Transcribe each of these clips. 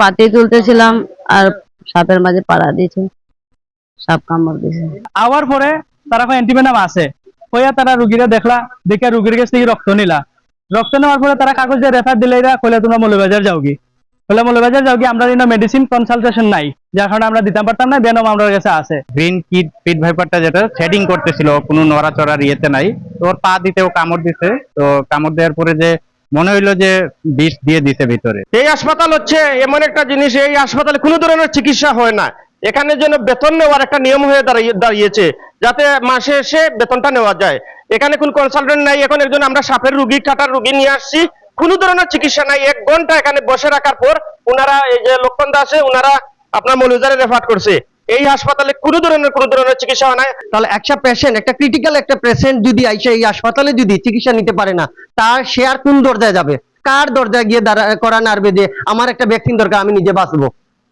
পাতি তুলতেছিলাম আর সাপের মাঝে পাড়া দিয়েছে। সাপ কামড় দিয়েছে। আওয়ার পরে তারা অ্যান্টিভেনাম আছে। হইয়া তারা রুগীরা দেখলা দেখে রুগীর কাছ থেকে রক্ত নিলা। রক্ত নেওয়ার পরে তারা কাগজ দিয়ে রেফার দিলে এরা কইলে তোমরা মৌলবাজার যাও কি কইলে মৌলবাজার যাও কি আমরা মেডিসিন কনসালটেশন নাই। যার কারণে আমরা দিতে পারতাম না বেনম আমাদের কাছে আছে। গ্রিন কিড পিট ভাইপারটা যেটা সেটিং করতেছিল কোনো নড়াচড়ার ইয়েতে নাই। তো ওর পা দিতে ও কামড় দিছে। তো কামড় দেওয়ার পরে যে মনে হইল যে বিষ দিয়ে দিছে ভিতরে। এই হাসপাতাল হচ্ছে এমন একটা জিনিস, এই হাসপাতালে কোনো ধরনের চিকিৎসা হয় না। এখানে যেন বেতন নেওয়ার একটা নিয়ম হয়ে দাঁড়িয়ে দাঁড়িয়েছে, যাতে মাসে এসে বেতনটা নেওয়া যায়। এখানে কোন কনসালটেন্ট নাই, এখন একজন আমরা সাপের রুগী, কাটার রুগী নিয়ে আসছি। কোনো ধরনের চিকিৎসা নাই, এক ঘণ্টা এখানে বসে রাখার পর ওনারা এই যে লক্ষণ আছে, ওনারা আপনার মৌলুজারে রেফার করছে। এই হাসপাতালে কোনো ধরনের কোনো ধরনের চিকিৎসা হয় না। তাহলে একটা পেশেন্ট একটা ক্রিটিক্যাল একটা পেশেন্ট যদি আইসে এই হাসপাতালে যদি চিকিৎসা নিতে পারে না, তার সে আর কোন দরজায় যাবে? কার দরজায় গিয়ে দাঁড়া, করা নাড়বে যে আমার একটা ভ্যাকসিন দরকার, আমি নিজে বাঁচবো?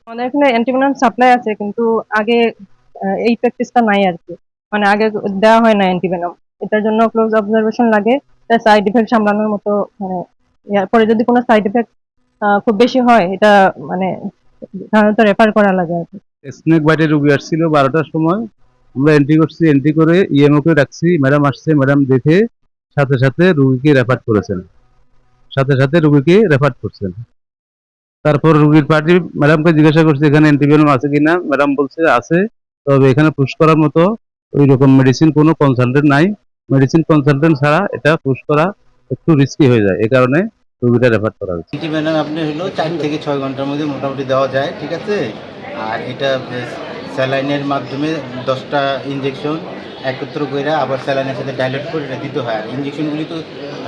আমাদের এখানে অ্যান্টিভেনম সাপ্লাই আছে, কিন্তু আগে এই প্র্যাকটিসটা নাই আর কি মানে আগে দেওয়া হয় না অ্যান্টিভেনম এটার জন্য ক্লোজ অবজারভেশন লাগে তার সাইড ইফেক্ট সামলানোর মতো মানে পরে যদি কোনো সাইড ইফেক্ট খুব বেশি হয়, এটা মানে সাধারণত রেফার করা লাগে আর কি স্নেক বাইটের রুগী আসছিল বারোটার সময়। আমরা এন্ট্রি করছি এন্ট্রি করে ইএমও কে রাখছি ম্যাডাম আসছে, ম্যাডাম দেখে সাথে সাথে রুগীকে রেফার করেছেন। সাথে সাথে রুগীকে রেফার করছেন। তারপর রুগীর পার্টি ম্যাডামকে জিজ্ঞাসা করছে, এখানে অ্যান্টিবায়োটিক আছে কিনা? ম্যাডাম বলছে, আছে, তবে এখানে পুশ করার মতো ওই রকম মেডিসিন কোনো কনসালটেন্ট নাই। মেডিসিন কনসালটেন্ট ছাড়া এটা পুশ করা একটু রিস্কি হয়ে যায় এই কারণে রুগীটা রেফার করা হয়েছে। ম্যানার আপনি হলো চার থেকে ছয় ঘণ্টার মধ্যে মোটামুটি দেওয়া যায়, ঠিক আছে? আর এটা স্যালাইনের মাধ্যমে দশটা ইঞ্জেকশন একত্র করে আবার স্যালাইনের সাথে ডাইলেট করে এটা দিতে হয়। আর ইঞ্জেকশনগুলি তো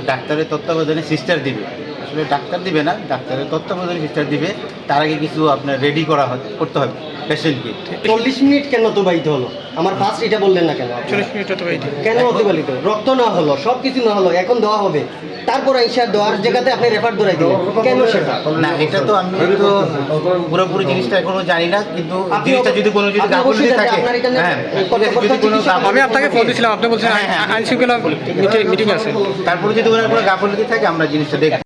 ডাক্তারের তত্ত্বাবধানে সিস্টার দিবে। আসলে ডাক্তার দিবে না ডাক্তারের তত্ত্বাবধানে সিস্টার দিবে। তার আগে কিছু আপনার রেডি করা হয় করতে হবে পেশেন্টকে চল্লিশ মিনিট কেন অতিবাহিত হলো? আমার ফার্স্ট এটা বললেন না কেন? চল্লিশ মিনিট অতিবাহিত। কেন অতিবাহিত রক্ত না হলো সব কিছু না হলো এখন দেওয়া হবে। তারপর আইসা দেওয়ার জায়গাতে আপনি রেফার দৌড়াই দিলেন। কেন সেটা? না এটা তো আমি তো পুরোপুরি জিনিসটা এখনও জানি না কিন্তু জিনিসটা যদি কোনো যদি গাফল গাফলতি থাকে হ্যাঁ আমি আপনাকে ফোন দিয়েছিলাম আপনি বলছেন হ্যাঁ, হ্যাঁ, আইন শৃঙ্খলা মিটিং আছে। তারপরে যদি ওনার কোনো গাফলতি থাকে আমরা জিনিসটা দেখব।